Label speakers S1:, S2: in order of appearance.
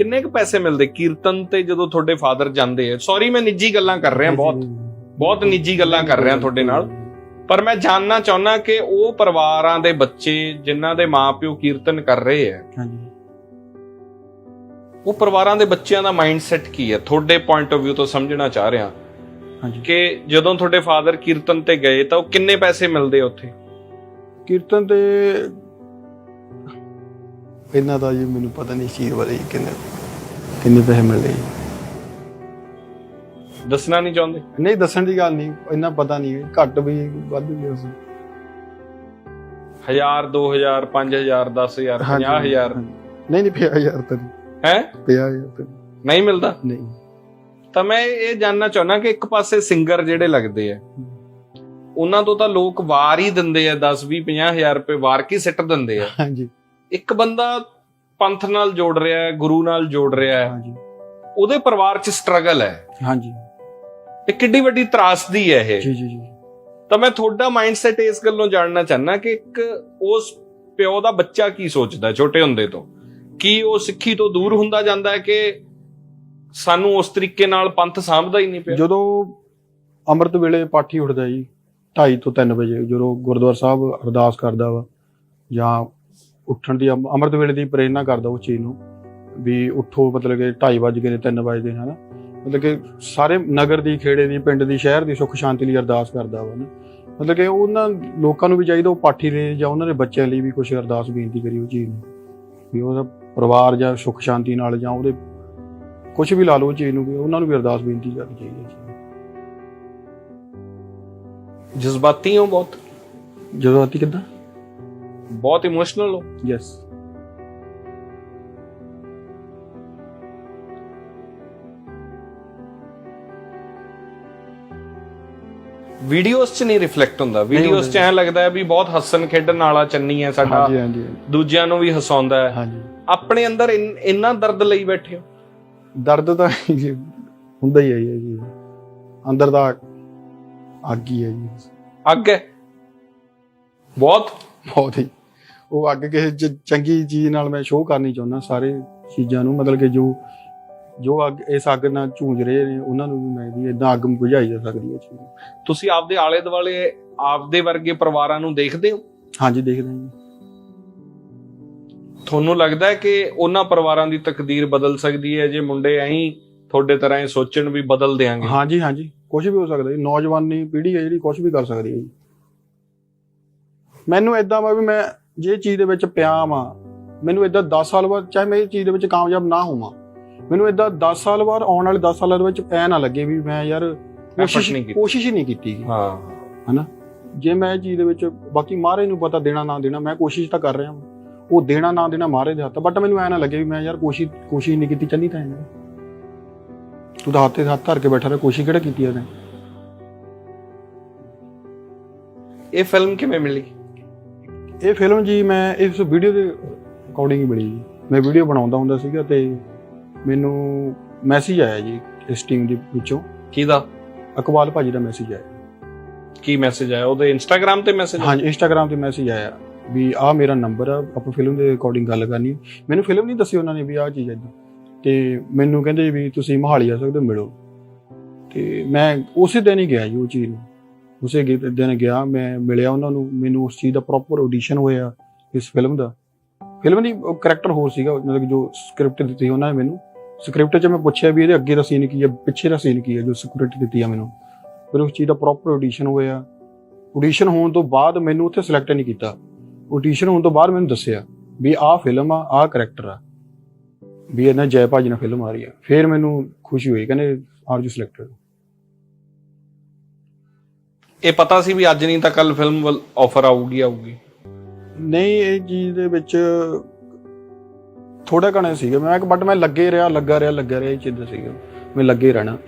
S1: ਕਿੰਨੇ ਕੁ ਪੈਸੇ ਮਿਲਦੇ? ਕੀਰਤਨ ਤੇ ਜਦੋਂ ਤੁਹਾਡੇ ਫਾਦਰ ਜਾਂਦੇ ਆ ਸੌਰੀ ਮੈਂ ਨਿੱਜੀ ਗੱਲਾਂ ਕਰ ਰਿਹਾ ਬਹੁਤ ਬਹੁਤ ਨਿੱਜੀ ਗੱਲਾਂ ਕਰ ਰਿਹਾ ਤੁਹਾਡੇ ਨਾਲ। ਪਰ ਮੈਂ ਜਾਣਨਾ ਚਾਹੁੰਦਾ ਕਿ ਉਹ ਪਰਿਵਾਰਾਂ ਦੇ ਬੱਚੇ ਜਿਨ੍ਹਾਂ ਦੇ ਮਾਪਿਓ ਕੀਰਤਨ ਕਰ ਰਹੇ ਆ
S2: ਹਾਂਜੀ।
S1: ਉਹ ਪਰਿਵਾਰਾਂ ਦੇ ਬੱਚਿਆਂ ਦਾ ਮਾਈਂਡ ਸੈਟ ਕੀ ਹੈ ਤੁਹਾਡੇ ਪੁਆਇੰਟ ਆਫ View ਤੋਂ ਸਮਝਣਾ ਚਾਹ ਰਿਹਾ।
S2: ਹਾਂਜੀ।
S1: ਕਿ ਜਦੋਂ ਤੁਹਾਡੇ ਫਾਦਰ ਕੀਰਤਨ ਤੇ ਗਏ ਤਾਂ ਉਹ ਕਿੰਨੇ ਪੈਸੇ ਮਿਲਦੇ ਉੱਥੇ?
S2: ਕੀਰਤਨ ਤੇ ਇਹਨਾਂ ਦਾ ਜੀ ਮੈਨੂੰ ਪਤਾ ਨਹੀਂ ਚੀਜ਼ ਬਾਰੇ ਕਿੰਨੇ ਕਿੰਨੇ ਪੈਸੇ ਮਿਲਦੇ ਜੀ
S1: ਦੱਸਣਾ ਨਹੀਂ ਚਾਹੁੰਦੇ?
S2: ਨਹੀਂ ਦੱਸਣ ਦੀ ਗੱਲ ਨਹੀਂ। ਇੰਨਾ ਪਤਾ ਨਹੀਂ ਘੱਟ ਵੀ ਵੱਧ ਵੀ ਉਸ
S1: 1000 2000 5000 10000 50000
S2: ਨਹੀਂ ਨਹੀਂ ਪਿਆ ਯਾਰ ਤਾਂ ਨਹੀਂ।
S1: ਹੈ?
S2: ਪਿਆ ਯਾਰ ਤਾਂ ਨਹੀਂ।
S1: ਨਹੀਂ ਮਿਲਦਾ?
S2: ਨਹੀਂ।
S1: ਤਾਂ ਮੈਂ ਇਹ ਜਾਨਣਾ ਚਾਹੁੰਦਾ ਕਿ ਇੱਕ ਪਾਸੇ ਸਿੰਗਰ ਜਿਹੜੇ ਲੱਗਦੇ ਆ ਉਹਨਾਂ ਤੋਂ ਤਾਂ ਲੋਕ ਵਾਰ ਹੀ ਦਿੰਦੇ ਆ 10 20 50000 ਰੁਪਏ ਵਾਰ ਕੀ ਸਿੱਟ ਦਿੰਦੇ ਆ।
S2: ਹਾਂਜੀ।
S1: ਇੱਕ ਬੰਦਾ ਪੰਥ ਨਾਲ ਜੋੜ ਰਿਹਾ ਹੈ ਗੁਰੂ ਨਾਲ ਜੋੜ ਰਿਹਾ ਹੈ।
S2: ਹਾਂਜੀ।
S1: ਉਹਦੇ ਪਰਿਵਾਰ 'ਚ ਸਟਰਗਲ ਹੈ।
S2: ਹਾਂਜੀ।
S1: ਇਹ ਕਿੱਡੀ ਵੱਡੀ ਤਰਾਸਦੀ ਹੈ ਇਹ।
S2: ਜੀ ਜੀ ਜੀ।
S1: ਤਾਂ ਮੈਂ ਤੁਹਾਡਾ ਮਾਈਂਡਸੈਟ ਇਸ ਗੱਲੋਂ ਜਾਣਨਾ ਚਾਹਨਾ ਕਿ ਇੱਕ ਉਸ ਪਿਓ ਦਾ ਬੱਚਾ ਕੀ ਸੋਚਦਾ ਛੋਟੇ ਹੁੰਦੇ ਤੋਂ? ਕੀ ਉਹ ਸਿੱਖੀ ਤੋਂ ਦੂਰ ਹੁੰਦਾ ਜਾਂਦਾ ਹੈ ਕਿ ਸਾਨੂੰ ਉਸ ਤਰੀਕੇ ਨਾਲ ਪੰਥ ਸਾਂਭਦਾ ਹੀ ਨਹੀਂ ਪਿਆ?
S2: ਜਦੋਂ ਅੰਮ੍ਰਿਤ ਵੇਲੇ ਪਾਠੀ ਉੱਠਦਾ ਜੀ 2:30 ਤੋਂ 3 ਵਜੇ ਜਦੋਂ ਗੁਰਦੁਆਰਾ ਸਾਹਿਬ ਅਰਦਾਸ ਕਰਦਾ ਵਾ ਜਾਂ ਉੱਠਣ ਦੀ ਅੰਮ- ਅੰਮ੍ਰਿਤ ਵੇਲੇ ਦੀ ਪ੍ਰੇਰਣਾ ਕਰਦਾ ਉਸ ਚੀਜ਼ ਨੂੰ ਵੀ ਉੱਠੋ ਮਤਲਬ ਕਿ 2:30 ਵਜ ਗਏ ਨੇ 3 ਵਜੇ ਹਨਾ? ਮਤਲਬ ਕਿ ਸਾਰੇ ਨਗਰ ਦੀ ਖੇੜੇ ਦੀ ਪਿੰਡ ਦੀ ਸ਼ਹਿਰ ਦੀ ਸੁੱਖ ਸ਼ਾਂਤੀ ਲਈ ਅਰਦਾਸ ਕਰਦਾ ਵਾ ਨਾ ਮਤਲਬ ਕਿ ਉਹਨਾਂ ਲੋਕਾਂ ਨੂੰ ਵੀ ਚਾਹੀਦਾ ਉਹ ਪਾਠੀ ਦੇ ਜਾਂ ਉਹਨਾਂ ਦੇ ਬੱਚਿਆਂ ਲਈ ਵੀ ਕੁਝ ਅਰਦਾਸ ਬੇਨਤੀ ਕਰੀ ਉਹ ਚੀਜ਼ ਨੂੰ ਵੀ ਉਹਦਾ ਪਰਿਵਾਰ ਜਾਂ ਸੁੱਖ ਸ਼ਾਂਤੀ ਨਾਲ ਜਾਂ ਉਹਦੇ ਕੁਝ ਵੀ ਲਾ ਲਓ ਉਹ ਚੀਜ਼ ਨੂੰ ਵੀ ਉਹਨਾਂ ਨੂੰ ਵੀ ਅਰਦਾਸ ਬੇਨਤੀ ਕਰਨੀ ਚਾਹੀਦੀ ਹੈ
S1: ਜਜ਼ਬਾਤੀ ਹੋ ਬਹੁਤ?
S2: ਜਦੋਂ ਆਤੀ ਕਿੱਦਾਂ?
S1: ਬਹੁਤ ਇਮੋਸ਼ਨਲ ਹੋ।
S2: ਯੈਸ
S1: ਵੀਡੀਓਜ਼ 'ਚ ਨਹੀਂ ਰਿਫਲੈਕਟ ਹੁੰਦਾ। ਵੀਡੀਓਜ਼ 'ਚ। ਐਂ ਲੱਗਦਾ ਹੈ ਵੀ ਬਹੁਤ ਹੱਸਣ ਖੇਡਣ ਵਾਲਾ ਚੰਨੀ ਹੈ ਸਾਡਾ।
S2: ਹਾਂਜੀ ਹਾਂਜੀ
S1: ਦੂਜਿਆਂ ਨੂੰ ਵੀ ਹਸਾਉਂਦਾ ਹੈ।
S2: ਹਾਂਜੀ।
S1: ਆਪਣੇ ਅੰਦਰ ਇੰਨ- ਦਰਦ ਲਈ ਬੈਠੇ ਹੋ।
S2: ਦਰਦ ਤਾਂ ਹੁੰਦਾ ਹੀ ਹੈ ਜੀ। ਅੰਦਰ ਦਾ ਅੱਗ ਹੀ ਹੈ ਜੀ।
S1: ਅੱਗ ਹੈ। ਬਹੁਤ।
S2: ਬਹੁਤ ਹੀ। ਉਹ ਅੱਗ ਕਿਸੇ ਚੰਗੀ ਚੀਜ਼ ਨਾਲ ਮੈਂ ਸ਼ੋਅ ਕਰਨੀ ਚਾਹੁੰਦਾ ਸਾਰੇ ਚੀਜ਼ਾਂ ਨੂੰ ਮਤਲਬ ਕਿ ਜੋ ਜੋ ਅੱਗ ਇਸ ਅੱਗ ਨਾਲ ਝੂੰਝ ਰਹੇ ਨੇ ਉਹਨਾਂ ਨੂੰ ਵੀ ਮੈਂ ਵੀ ਇਦਾਂ ਅੱਗ ਬੁਝਾਈ ਜਾ ਸਕਦੀ ਹੈ ਚੀਜ਼।
S1: ਤੁਸੀਂ ਆਪਦੇ ਆਲੇ ਦੁਆਲੇ ਆਪਦੇ ਵਰਗੇ ਪਰਿਵਾਰਾਂ ਨੂੰ ਦੇਖਦੇ ਹੋ?
S2: ਹਾਂਜੀ ਦੇਖਦੇ ਹਾਂ ਜੀ।
S1: ਤੁਹਾਨੂੰ ਲੱਗਦਾ ਹੈ ਕਿ ਉਹਨਾਂ ਪਰਿਵਾਰਾਂ ਦੀ ਤਕਦੀਰ ਬਦਲ ਸਕਦੀ ਹੈ? ਜੇ ਮੁੰਡੇ ਐਂ ਤੁਹਾਡੇ ਤਰ੍ਹਾਂ ਹੀ ਸੋਚਣ ਵੀ ਬਦਲ ਦੇਾਂਗੇ
S2: ਹਾਂਜੀ ਹਾਂਜੀ। ਕੁਝ ਵੀ ਹੋ ਸਕਦਾ ਜੀ। ਨੌਜਵਾਨੀ ਪੀੜ੍ਹੀ ਹੈ ਜਿਹੜੀ ਕੁਝ ਵੀ ਕਰ ਸਕਦੀ ਹੈ ਜੀ। ਮੈਨੂੰ ਇਦਾਂ ਵਾ ਵੀ ਮੈਂ ਜੇ ਚੀਜ਼ ਦੇ ਵਿੱਚ ਪਿਆ ਵਾਂ ਮੈਨੂੰ ਇਦਾਂ 10 ਸਾਲ ਬਾਅਦ ਚਾਹੇ ਮੈਂ ਇਹ ਚੀਜ਼ ਦੇ ਵਿੱਚ ਕਾਮਯਾਬ ਨਾ ਹੋਵਾਂ ਮੈਨੂੰ ਇਦਾਂ 10 ਸਾਲ ਬਾਅਦ ਆਉਣ ਵਾਲੇ 10 ਸਾਲਾਂ ਦੇ ਵਿੱਚ ਐ ਨਾ ਲੱਗੇ ਵੀ ਮੈਂ ਯਾਰ ਕੋਸ਼ਿਸ਼
S1: ਨਹੀਂ ਕੀਤੀ।
S2: ਕੋਸ਼ਿਸ਼ ਹੀ ਨਹੀਂ ਕੀਤੀ ਗੀ।
S1: ਹਾਂ।
S2: ਜੇ ਮੈਂ ਚੀਜ਼ ਦੇ ਵਿੱਚ ਬਾਕੀ ਮਹਾਰਾਜ ਨੂੰ ਪਤਾ ਦੇਣਾ ਨਾ ਦੇਣਾ ਮੈਂ ਕੋਸ਼ਿਸ਼ ਤਾਂ ਕਰ ਰਿਹਾ ਹਾਂ ਉਹ ਦੇਣਾ ਨਾ ਦੇਣਾ ਮਹਾਰਾਜ ਦੇ ਹੱਥ ਬਟ ਮੈਨੂੰ ਐ ਨਾ ਲੱਗੇ ਵੀ ਮੈਂ ਯਾਰ ਕੋਸ਼ਿਸ਼ ਕੋਸ਼ਿਸ਼ ਨਹੀਂ ਕੀਤੀ ਚੱਲੀ ਤਾਂ ਐਂ ਤੂੰ ਤਾਂ ਹੱਥੇ ਹੱਥ ਧਰ ਕੇ ਬੈਠਾ ਰਿਹਾ ਕੋਸ਼ਿਸ਼ ਕਿਹੜਾ ਕੀਤੀ ਉਹਨੇ?
S1: ਇਹ ਫਿਲਮ ਕਿਵੇਂ ਮਿਲੀ?
S2: ਇਹ ਫਿਲਮ ਜੀ ਮੈਂ ਇਸ ਵੀਡੀਓ ਦੇ ਅਕੋਰਡਿੰਗ ਹੀ ਬਣੀ ਜੀ। ਮੈਂ ਵੀਡੀਓ ਬਣਾਉਂਦਾ ਹੁੰਦਾ ਸੀਗਾ ਤੇ ਮੈਨੂੰ ਮੈਸੇਜ ਆਇਆ ਜੀ ਇਸ ਟੀਮ ਦੇ ਵਿੱਚੋਂ।
S1: ਕਿਹਦਾ?
S2: ਅਕਬਾਲ ਭਾਜੀ ਦਾ ਮੈਸੇਜ ਆਇਆ।
S1: ਕੀ ਮੈਸੇਜ ਆਇਆ? ਉਹਦੇ ਇੰਸਟਾਗ੍ਰam ਤੇ ਮੈਸੇਜ
S2: ਹਾਂਜੀ ਇੰਸਟਾਗ੍ਰam ਤੇ ਮੈਸੇਜ ਆਇਆ ਵੀ ਆਹ ਮੇਰਾ ਨੰਬਰ ਆ ਆਪਾਂ ਫਿਲਮ ਦੇ ਅਕੋਰਡਿੰਗ ਗੱਲ ਕਰਨੀ। ਮੈਨੂੰ ਫਿਲਮ ਨਹੀਂ ਦੱਸੀ ਉਹਨਾਂ ਨੇ ਵੀ ਆਹ ਚੀਜ਼ ਇਦਾਂ ਤੇ ਮੈਨੂੰ ਕਹਿੰਦੇ ਵੀ ਤੁਸੀਂ ਮਹਾਲੀ ਆ ਸਕਦੇ ਮਿਲੋ। ਤੇ ਮੈਂ ਉਸੇ ਦਿਨ ਹੀ ਗਿਆ ਜੀ ਉਹ ਚੀਜ਼ ਨੂੰ। ਉਸੇ ਗੇ- ਦਿਨ ਗਿਆ, ਮੈਂ ਮਿਲਿਆ ਉਹਨਾਂ ਨੂੰ, ਮੈਨੂੰ ਉਸ ਚੀਜ਼ ਦਾ ਪ੍ਰੋਪਰ ਆਡੀਸ਼ਨ ਹੋਇਆ, ਇਸ ਫਿਲਮ ਦਾ। ਫਿਲਮ ਦੀ ਕਰੈਕਟਰ ਹੋਰ ਸੀਗਾ, ਮਤਲਬ ਕਿ ਜੋ ਸਕ੍ਰਿਪਟ ਦਿੱਤੀ ਉਹਨਾਂ ਨੇ ਮੈਨੂੰ। ਸਕ੍ਰਿਪਟ 'ਚ ਮੈਂ ਪੁੱਛਿਆ ਵੀ ਇਹਦੇ ਅੱਗੇ ਦਾ ਸੀਨ ਕੀ ਹੈ, ਪਿੱਛੇ ਦਾ ਸੀਨ ਕੀ ਹੈ, ਜੋ ਸਕ੍ਰਿਪਟ ਦਿੱਤੀ ਆ ਮੈਨੂੰ। ਫਿਰ ਉਸ ਚੀਜ਼ ਦਾ ਪ੍ਰੋਪਰ ਆਡੀਸ਼ਨ ਹੋਇਆ। ਆਡੀਸ਼ਨ ਹੋਣ ਤੋਂ ਬਾਅਦ ਮੈਨੂੰ ਉੱਥੇ ਸਿਲੈਕਟ ਨਹੀਂ ਕੀਤਾ। ਆਡੀਸ਼ਨ ਹੋਣ ਤੋਂ ਬਾਅਦ ਮੈਨੂੰ ਦੱਸਿਆ ਵੀ ਆਹ ਫਿਲਮ ਆ, ਆਹ ਕਰੈਕਟਰ ਆ। ਵੀ ਇਹਨਾਂ ਜੈ ਭਾਜੀ ਨਾਲ ਫਿਲਮ ਆ ਰਹੀ ਆ। ਫਿਰ ਮੈਨੂੰ ਖੁਸ਼ੀ ਹੋਈ, ਕਹਿੰਦੇ ਆਰ ਯੂ ਸਿਲੈਕਟਡ
S1: ਇਹ ਪਤਾ ਸੀ ਵੀ ਅੱਜ ਨਹੀਂ ਤਾਂ ਕੱਲ ਫਿਲਮ ਵੱਲ ਆਫਰ ਆਊਗੀ ਆਊਗੀ।
S2: ਨਹੀਂ, ਇਹ ਚੀਜ਼ ਦੇ ਵਿੱਚ ਥੋੜਾ ਘਣੇ ਸੀਗੇ। ਮੈਂ ਬਟ ਮੈਂ ਲੱਗੇ ਰਿਹਾ, ਲੱਗਾ ਰਿਹਾ ਲੱਗਾ ਰਿਹਾ, ਇਹ ਚੀਜ਼ ਦਾ ਸੀਗਾ। ਮੈਂ ਲੱਗੇ ਰਹਿਣਾ।